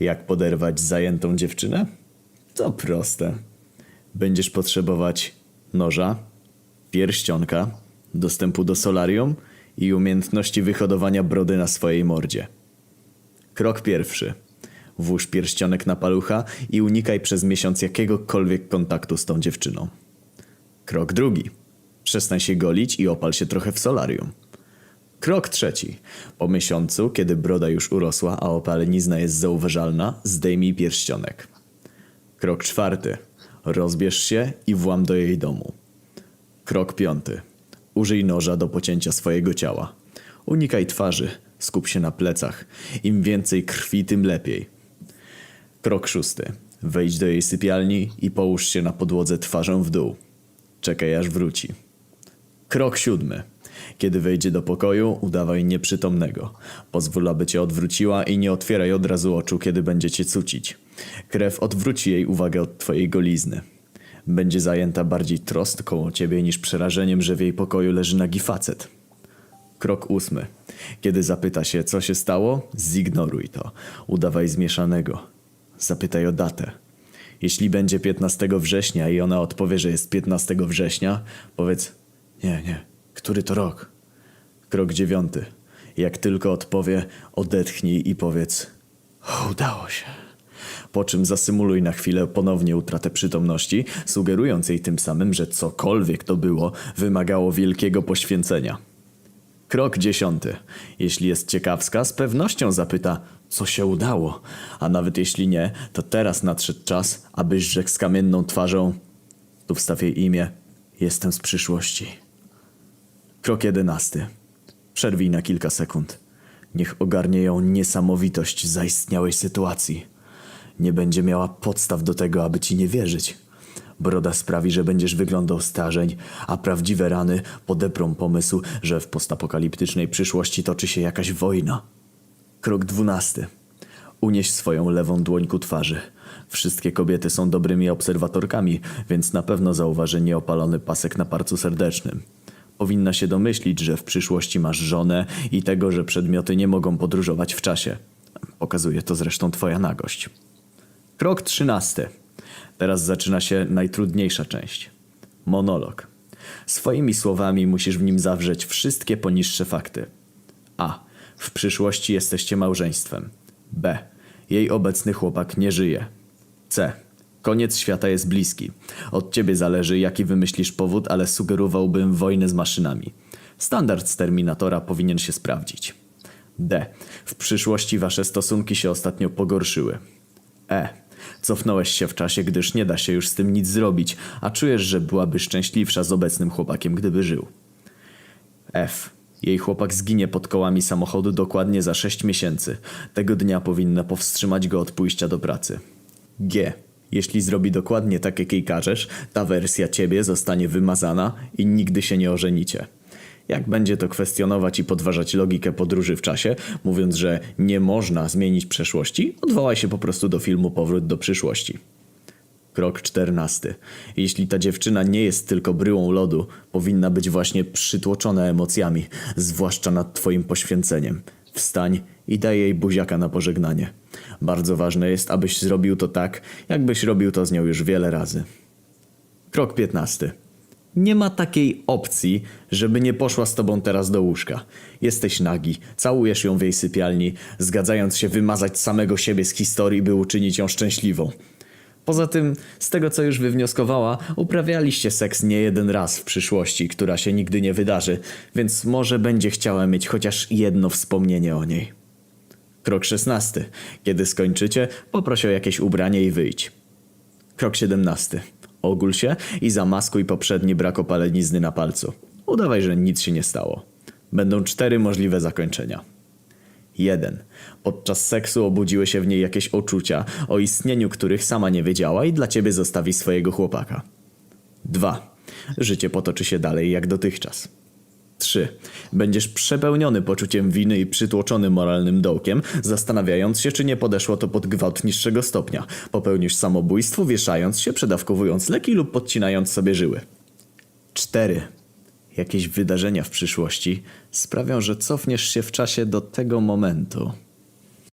Jak poderwać zajętą dziewczynę? To proste. Będziesz potrzebować noża, pierścionka, dostępu do solarium i umiejętności wyhodowania brody na swojej mordzie. Krok pierwszy. Włóż pierścionek na palucha i unikaj przez miesiąc jakiegokolwiek kontaktu z tą dziewczyną. Krok drugi. Przestań się golić i opal się trochę w solarium. Krok trzeci. Po miesiącu, kiedy broda już urosła, a opalenizna jest zauważalna, zdejmij pierścionek. Krok czwarty. Rozbierz się i włam do jej domu. Krok piąty. Użyj noża do pocięcia swojego ciała. Unikaj twarzy, skup się na plecach. Im więcej krwi, tym lepiej. Krok szósty. Wejdź do jej sypialni i połóż się na podłodze twarzą w dół. Czekaj aż wróci. Krok siódmy. Kiedy wejdzie do pokoju, udawaj nieprzytomnego. Pozwól, aby cię odwróciła i nie otwieraj od razu oczu, kiedy będzie cię cucić. Krew odwróci jej uwagę od twojej golizny. Będzie zajęta bardziej troską o ciebie niż przerażeniem, że w jej pokoju leży nagi facet. Krok ósmy. Kiedy zapyta się, co się stało, zignoruj to. Udawaj zmieszanego. Zapytaj o datę. Jeśli będzie 15 września i ona odpowie, że jest 15 września, powiedz nie, nie, który to rok? Krok dziewiąty. Jak tylko odpowie, odetchnij i powiedz udało się. Po czym zasymuluj na chwilę ponownie utratę przytomności, sugerując jej tym samym, że cokolwiek to było, wymagało wielkiego poświęcenia. Krok dziesiąty. Jeśli jest ciekawska, z pewnością zapyta, co się udało. A nawet jeśli nie, to teraz nadszedł czas, abyś rzekł z kamienną twarzą, tu wstaw jej imię, jestem z przyszłości. Krok jedenasty. Przerwij na kilka sekund. Niech ogarnie ją niesamowitość zaistniałej sytuacji. Nie będzie miała podstaw do tego, aby ci nie wierzyć. Broda sprawi, że będziesz wyglądał starzeń, a prawdziwe rany podeprą pomysł, że w postapokaliptycznej przyszłości toczy się jakaś wojna. Krok dwunasty. Unieś swoją lewą dłoń ku twarzy. Wszystkie kobiety są dobrymi obserwatorkami, więc na pewno zauważy nieopalony pasek na parcu serdecznym. Powinna się domyślić, że w przyszłości masz żonę i tego, że przedmioty nie mogą podróżować w czasie. Pokazuje to zresztą twoja nagość. Krok trzynasty. Teraz zaczyna się najtrudniejsza część. Monolog. Swoimi słowami musisz w nim zawrzeć wszystkie poniższe fakty. A. W przyszłości jesteście małżeństwem. B. Jej obecny chłopak nie żyje. C. Koniec świata jest bliski. Od ciebie zależy, jaki wymyślisz powód, ale sugerowałbym wojnę z maszynami. Standard z Terminatora powinien się sprawdzić. D. W przyszłości wasze stosunki się ostatnio pogorszyły. E. Cofnąłeś się w czasie, gdyż nie da się już z tym nic zrobić, a czujesz, że byłaby szczęśliwsza z obecnym chłopakiem, gdyby żył. F. Jej chłopak zginie pod kołami samochodu dokładnie za 6 miesięcy. Tego dnia powinna powstrzymać go od pójścia do pracy. G. Jeśli zrobi dokładnie tak, jak jej każesz, ta wersja ciebie zostanie wymazana i nigdy się nie ożenicie. Jak będzie to kwestionować i podważać logikę podróży w czasie, mówiąc, że nie można zmienić przeszłości, odwołaj się po prostu do filmu Powrót do przyszłości. Krok czternasty. Jeśli ta dziewczyna nie jest tylko bryłą lodu, powinna być właśnie przytłoczona emocjami, zwłaszcza nad twoim poświęceniem. Wstań i daj jej buziaka na pożegnanie. Bardzo ważne jest, abyś zrobił to tak, jakbyś robił to z nią już wiele razy. Krok piętnasty. Nie ma takiej opcji, żeby nie poszła z tobą teraz do łóżka. Jesteś nagi, całujesz ją w jej sypialni, zgadzając się wymazać samego siebie z historii, by uczynić ją szczęśliwą. Poza tym, z tego co już wywnioskowała, uprawialiście seks nie jeden raz w przyszłości, która się nigdy nie wydarzy, więc może będzie chciała mieć chociaż jedno wspomnienie o niej. Krok 16. Kiedy skończycie, poproś o jakieś ubranie i wyjdź. Krok 17. Ogól się i zamaskuj poprzedni brak opalenizny na palcu. Udawaj, że nic się nie stało. Będą cztery możliwe zakończenia. 1. Podczas seksu obudziły się w niej jakieś uczucia, o istnieniu których sama nie wiedziała i dla ciebie zostawi swojego chłopaka. 2. Życie potoczy się dalej jak dotychczas. 3. Będziesz przepełniony poczuciem winy i przytłoczony moralnym dołkiem, zastanawiając się, czy nie podeszło to pod gwałt niższego stopnia. Popełnisz samobójstwo, wieszając się, przedawkowując leki lub podcinając sobie żyły. 4. Jakieś wydarzenia w przyszłości sprawią, że cofniesz się w czasie do tego momentu.